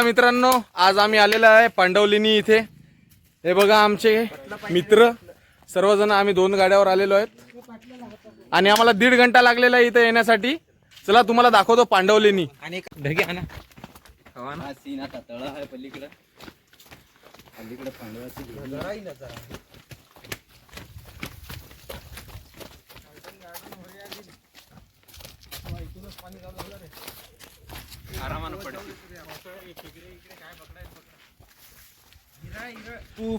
बघा मित्रांनो आज आम्ही आलेलो आहे पांडवलिनी इथे. हे बघा आमचे मित्र. सर्वजण आम्ही दोन गाड्यावर आलेलो आहेत. आणि आम्हाला दीड घंटा लागलेला आहे इथे येण्यासाठी. चला तुम्हाला दाखवतो पांडवलेनी. आणि. ढगे आणा हा सीन आता तळ आहे पलीकडं. पलीकडं पांडवाची आरामानं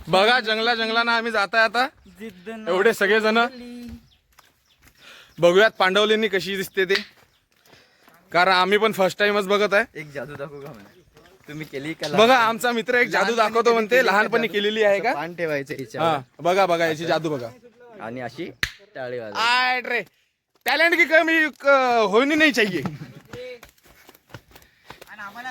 बघा जंगला जंगलानं आम्ही जात आहे आता. एवढे सगळेजण. बघूयात पांडवलेनी कशी दिसते ते. कारण आम्ही पण फर्स्ट टाइमच बघत आहे. एक जादू दाखवू का तुम्ही केली का बघा आमचा मित्र एक जादू दाखवतो म्हणते लहानपणी केलेली आहे का? पान ठेवायचं हा बघा बघा याची जादू बघा. आणि अशी टाळी रे टॅलेंट की कमी होनी नाही चाहिए आम्हाला ब्लॉगमध्ये येऊ द्या आम्ही ब्लॉगमध्ये आहे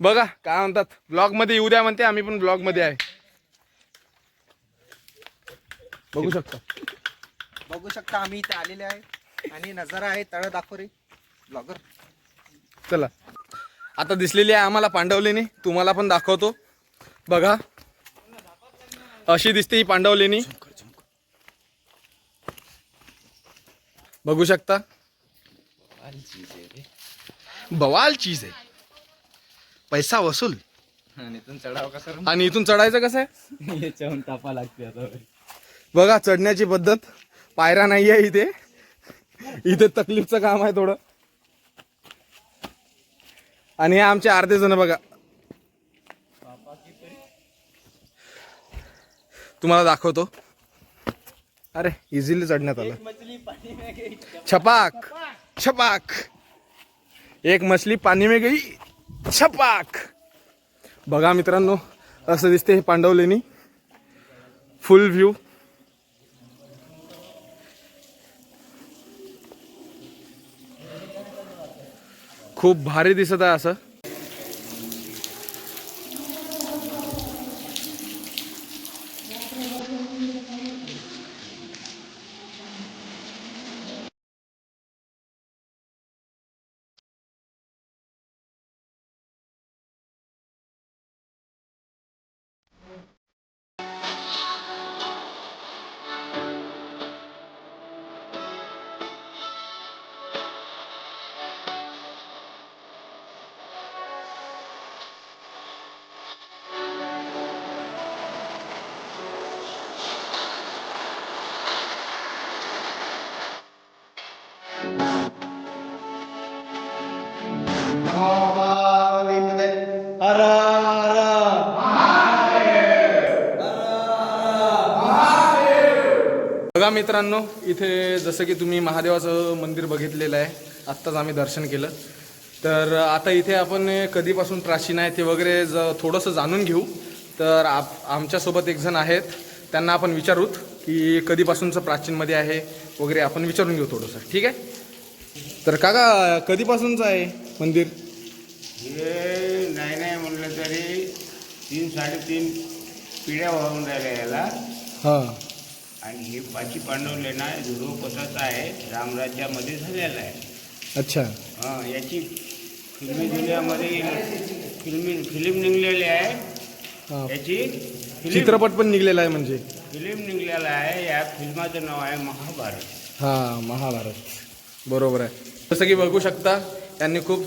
बघा काय म्हणतात ब्लॉगमध्ये येऊ द्या म्हणते आम्ही पण ब्लॉगमध्ये आहे. बघू शकता. बघू शकता आम्ही इथे आलेले आहे. आणि नजारा आहे तळ दाखव रे ब्लॉगर. चला. आता दिसलेली आहे आम्हाला पांडवलेनी तुम्हाला पण दाखवतो. बघा. अशी दिसते ही पांडवलेनी. बघू शकता. बवाल चीज आहे. पैसा वसूल. आणि इथून चढाव कसा आणि इथून चढायचं कसं आहे? याच्याहून तापा लागते आता. बघा चढण्याची पद्धत. पायऱ्या नाही आहे इथे. इथे तकलीफचं काम आहे थोडं. आणि हे आमचे अर्धे जण बघा. तुम्हाला दाखवतो. अरे इझिली चढण्यात आलं. छपाक. छपाक. एक मछली पाणी में गई छपाक. बघा मित्रांनो असं दिसते हे पांडवलेणी. फुल व्ह्यू खूप भारी दिसत आहे असं. मित्रांनो इथे जसं की तुम्ही महादेवाचं मंदिर बघितलेलं आहे आत्ताच आम्ही दर्शन केलं. तर आता इथे आपण कधीपासून प्राचीन आहे ते वगैरे ज थोडंसं जाणून घेऊ. तर आप आमच्यासोबत एक जण आहेत त्यांना आपण विचारूत की कधीपासूनचं प्राचीनमध्ये आहे वगैरे आपण विचारून घेऊ थोडंसं. ठीक आहे? तर काका कधीपासूनचं आहे मंदिर? हे नाही नाही म्हणलं तरी तीन साडेतीन पिढ्या वाहून राहिल्या याला. हां. आणि हे पाची पांडवले ना ध्रुवपथाचा आहे रामराज्यामध्ये झालेला आहे. अच्छा. हं, याची फिल्मी दुनियामध्ये फिल्मी फिल्म निघलेली आहे. याची फिल्म चित्रपट पण निघलेला आहे म्हणजे? फिल्म निघलेला आहे या फिल्माचं नाव आहे महाभारत. हा महाभारत. बरोबर आहे. जसं की बघू शकता त्यांनी खूप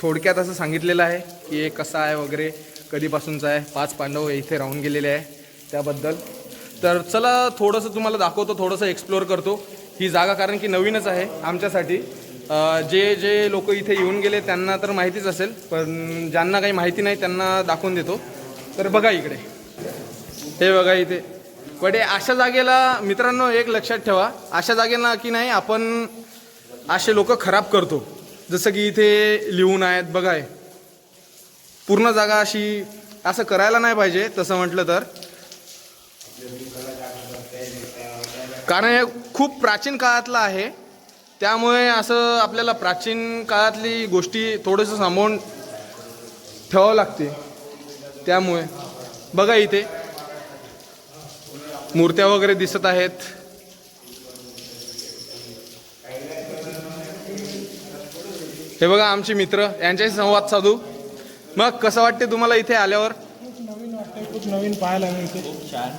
थोडक्यात असं सांगितलेलं आहे की हे कसं आहे वगैरे कधीपासूनचं आहे. पाच पांडव इथे राहून गेलेले आहे. त्याबद्दल तर चला थोडंसं तुम्हाला दाखवतो थोडंसं एक्सप्लोअर करतो. ही जागा कारण की नवीनच आहे आमच्यासाठी. जे जे लोक इथे येऊन गेले त्यांना तर माहितीच असेल पण ज्यांना काही माहिती नाही त्यांना दाखवून देतो. तर बघा इकडे. हे बघा इथे. बटे हे अशा जागेला मित्रांनो एक लक्षात ठेवा. अशा जागेला की नाही आपण असे लोक खराब करतो. जसं की इथे लिहून आहेत बघा पूर्ण जागा अशी असं करायला नाही पाहिजे तसं म्हटलं तर. कारण हे खूप प्राचीन काळातलं आहे. त्यामुळे असं आपल्याला प्राचीन काळातली गोष्टी थोडंसं सांभाळून ठेवावं लागते. त्यामुळे बघा इथे. मूर्त्या वगैरे दिसत आहेत. हे बघा आमचे मित्र यांच्याशी संवाद साधू. मग कसं वाटते तुम्हाला इथे आल्यावर? नवीन वाटतंय खूप नवीन पाहायला मिळते खूप छान.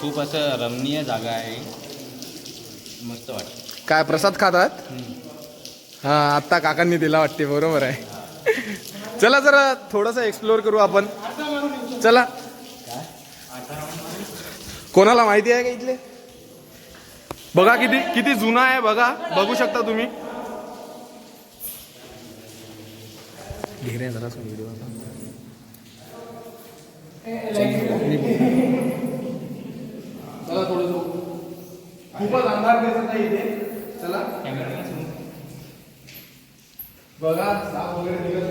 खूप असं रमणीय जागा आहे. मस्त वाटतं. काय प्रसाद खातात? हा आत्ता काकांनी दिला वाटते बरोबर आहे. चला जरा थोडंसं एक्सप्लोअर करू आपण. चला. कोणाला माहिती आहे का इथले? बघा किती किती जुना आहे बघा. बघू शकता तुम्ही. धीरे जरा व्हिडिओ चला थोडं खूपच अंधार दिसत आहे इथे. चला. बघा साप वगैरे निघत.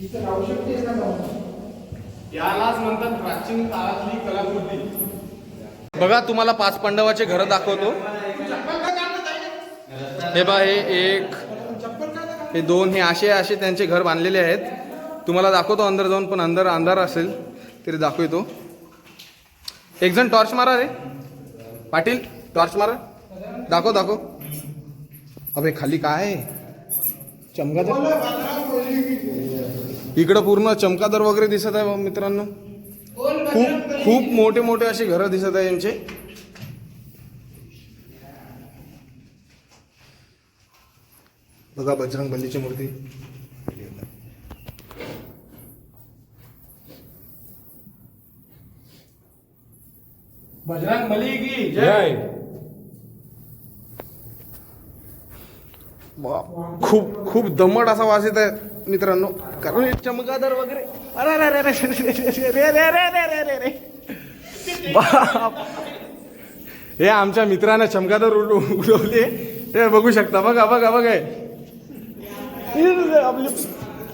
इथं राहू शकते? यालाच म्हणतात प्राचीन काळातली कलाकृती. बघा तुम्हाला पाच पांडवाचे घर दाखवतो. हे बा हे एक हे दोन हे असे असे त्यांचे घर बांधलेले आहेत. तुम्हाला दाखवतो अंदर जाऊन पण अंदर अंधार असेल तरी दाखवतो. एक जण टॉर्च मारा रे. पाटील टॉर्च मारा. दाखव दाखव. अबे खाली काय आहे? चमकादर इकडं पूर्ण चमकादर वगैरे दिसत आहे मित्रांनो. खूप खूप मोठे मोठे असे घरं दिसत आहे यांचे. बघा बजरंग बलीची मूर्ती. बजरंग बली की जय खूप खूप दमट असा वास येत आहे मित्रांनो कारण चमकादर वगैरे अरे अरे अरे रे रे हे आमच्या मित्राने चमकादर उडवले ते बघू शकता बघा बघा बघा आपलं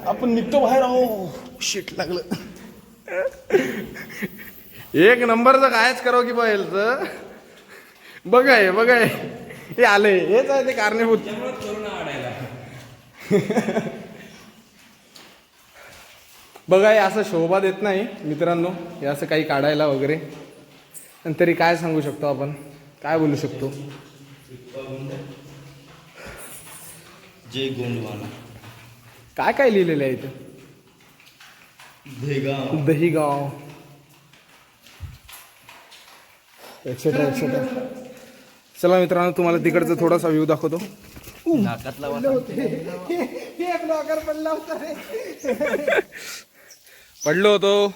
आपण निघतो बाहेर आहो शेट लागलं एक नंबरचं कायच करावं की पाहिलं बघा हे बघा हे. हे आले हेच आहे ते कारणीभूत. बघा हे असं शोभा देत नाही मित्रांनो. हे असं काही काढायला वगैरे. पण तरी काय सांगू शकतो आपण? काय बोलू शकतो? जय गोंडवाना. काय काय लिहिलेलं आहे इथं? भेगाव दहीगाव. एक्सेट्रा एक्सेट्रा चला मित्रांनो तुम्हाला तिकडचा थोडासा व्ह्यू दाखवतो. पडलो होतो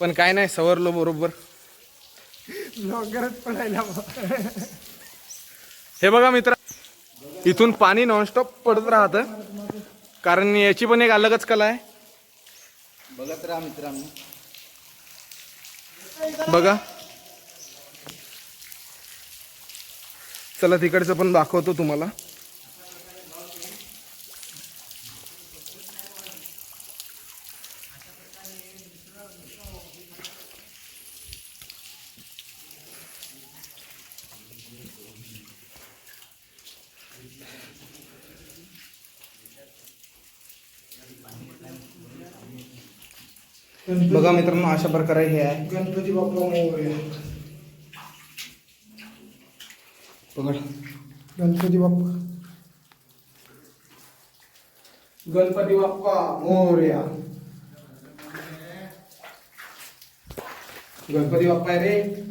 पण काय नाही सवरलो बरोबर. हे बघा मित्र इथून पाणी नॉनस्टॉप पडत राहतं. कारण याची पण एक अलगच कला आहे. बघत राहा मित्रांनो. बघा. चला तिकडचं पण दाखवतो तुम्हाला. बघा मित्रांनो अशा प्रकारे हे आहे. गणपती बाप्पा मोरया बघा गणपती बाप्पा. गणपती बाप्पा मोर्या. गणपती बाप्पा आहे रे.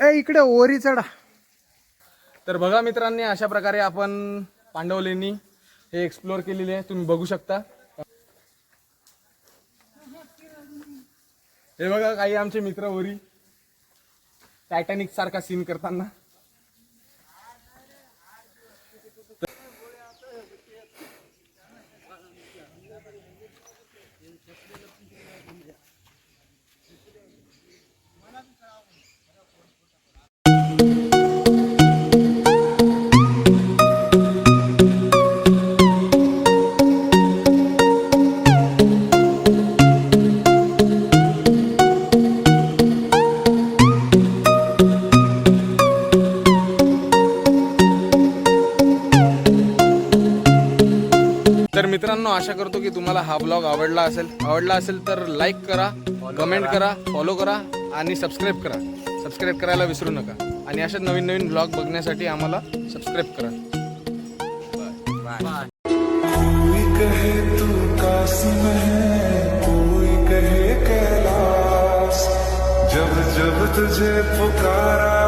ए इकडे ओरी चढा. तर बघा मित्रांनी अशा प्रकारे आपण पांडवलेनी हे एक्सप्लोअर केलेले आहे. तुम्ही बघू शकता. हे बघा काही आमचे मित्र वरी टायटॅनिक सारखा सीन करताना. आशा करतो की तुम्हाला हा ब्लॉग आवडला असेल. आवडला असेल तर लाईक करा कमेंट करा फॉलो करा आणि सबस्क्राईब करा. सबस्क्राईब करायला विसरू नका. आणि अशाच नवीन नवीन ब्लॉग बघण्यासाठी आम्हाला सबस्क्राईब करा. कोई कहे तू कासिम है कोई कहे कैलाश। जब जब तुझे पुकारा